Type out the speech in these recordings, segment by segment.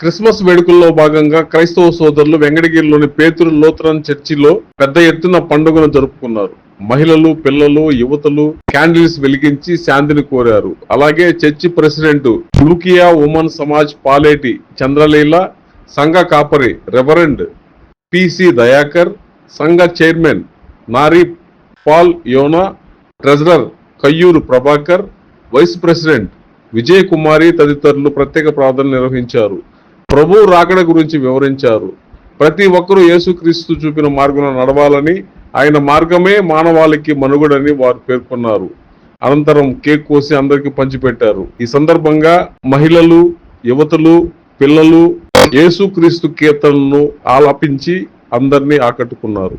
Christmas వేడుకల్లో భాగంగా క్రైస్తవ సోదరులు వెంకటగిరిలోని పేతురు లోతరన్ చర్చిలో పెద్ద ఎత్తున పండుగను జరుపుకున్నారు. మహిళలు పిల్లలు యువతలు క్యాండిల్స్ వెలిగించి శాంతిని కోరారు. అలాగే church president Lukiya woman Samaj Paleti Chandraleela సంఘ కాపరి రెవరెండ్ పిసి దయాకర్ సంఘ chairman Nari Paul Yona treasurer Kayyuru Prabhakar vice president Vijay Kumari తదితరులు ప్రత్యేక ప్రార్థన నిర్వహించారు. ప్రభు రాకడ గురించి వివరించారు. ప్రతి ఒక్కరూ యేసుక్రీస్తు చూపిన మార్గంలో నడవాలని ఆయన మార్గమే మానవాళికి మనుగడని వారు పేర్కొన్నారు. అనంతరం కేక్ కోసి అందరికి పంచిపెట్టారు. ఈ సందర్భంగా మహిళలు యువతులు పిల్లలు యేసుక్రీస్తు కీర్తనను ఆలపించి అందరినీ ఆకట్టుకున్నారు.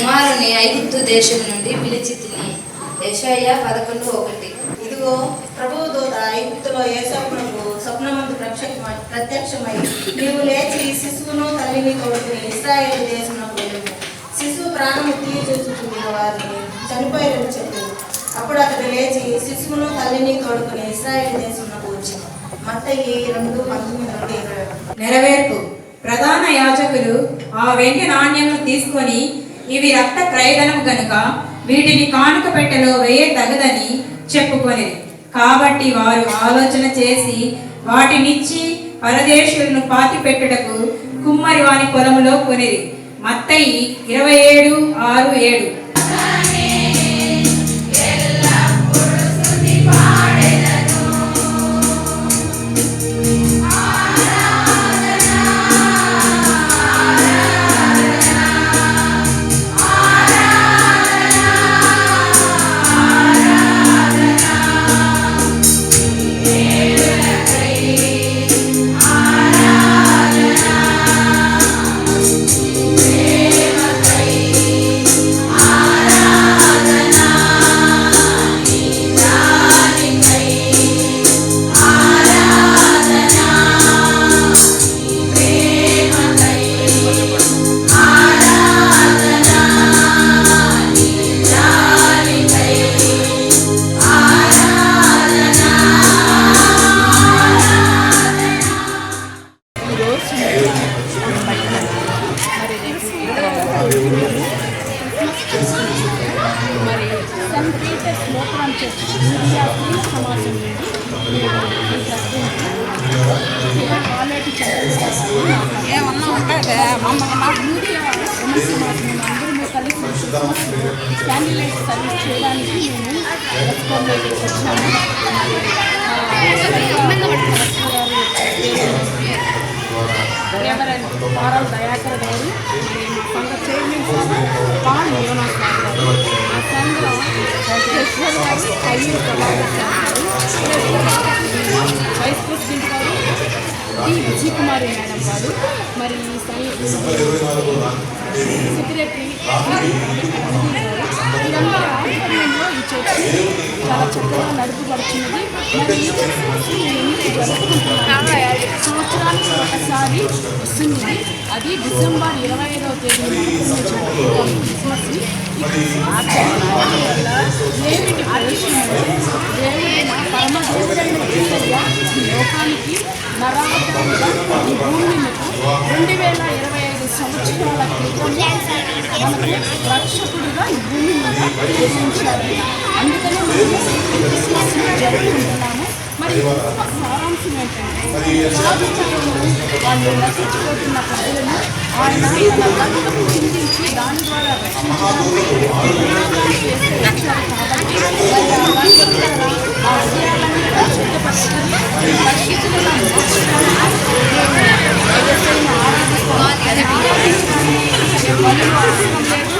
కుమారుని ఐగుప్తు దేశం నుండి పిలిచి తిని యెషయా పదకొండు ఒకటి. ఇదిగో ప్రభువు దూత ఐగుప్తులో ఏసవునకు స్వప్నమందు ప్రత్యక్షమై ప్రత్యక్షమై నీవు లేచి శిశువును తల్లిని కొడుకుని ఇస్రాయేల్ దేశంలో శిశువు ప్రాణము తీర్చుచుచున్న వారిని చనిపోయారని చెప్పు. అప్పుడు అతడు లేచి శిశువును తల్లిని తోడుకుని ఇస్రాయేల్ దేశంలో వచ్చి మత్తయి రెండు పంతొమ్మిది నుండి ఇరవై. ఒకటి. నెరవేర్పు. ప్రధాన యాజకులు ఆ వెండి నాణ్యమును తీసుకొని ఇవి రక్త క్రయధనం గనుక వీటిని కానుక పెట్టెలో వేయ తగదని చెప్పుకొని కాబట్టి వారు ఆలోచన చేసి వాటినిచ్చి పరదేశులను పాతి పెట్టుటకు కుమ్మరి వాని పొలంలో కొనిది మత్తయి ఇరవై ఏడు ఆరు ఏడు. మమ్మల్ని మా మీడియా అందరూ కలిసి క్యాండిల్ లైట్ సర్వీస్ చేయడానికి మేము వచ్చాము రెవరెండ్ పారాల్ దయాకర్ గారు మా సంఘ చైర్మన్ సార్ పాల్ గారు మా సంఘం ప్రెసిడెంట్ ప్రభాకర్ గారు వైస్ ప్రెసిడెంట్ వాడు మరి సెక్రటరీ ఆధ్వర్యంలో ఈ చర్చి చాలా చక్కగా నడుపుబడుచున్నది మరి ఈ క్రిస్మస్ సంవత్సరానికి ఒకసారి వస్తుంది అది డిసెంబర్ ఇరవై ఐదవ తేదీన క్రిస్మస్ని ఈ క్రిస్మస్ వల్ల దేవుడి ప్రవేశం దేవుడైన పరమ దేవుడైన లోకానికి నరావతారుగా ఈ భూమి రెండు వేల ఇరవై ఐదు సంవత్సరాల క్రితం మనకు రక్షకుడిగా ఈ భూమి మీద జన్మించారు అందుకనే మనం క్రిస్మస్ క్రిస్మస్ని జరుపుకుంటున్నాము. మరి సారాంశం ఏంటంటే వాళ్ళు నశించిపోతున్న ప్రజలను ఆయన తన రక్తము చిందించి దాని ద్వారా రక్షించడానికి నినాదాలు కాబట్టి మరి ఆ రక్తం ద్వారా ఆ ఆరాధించడానికి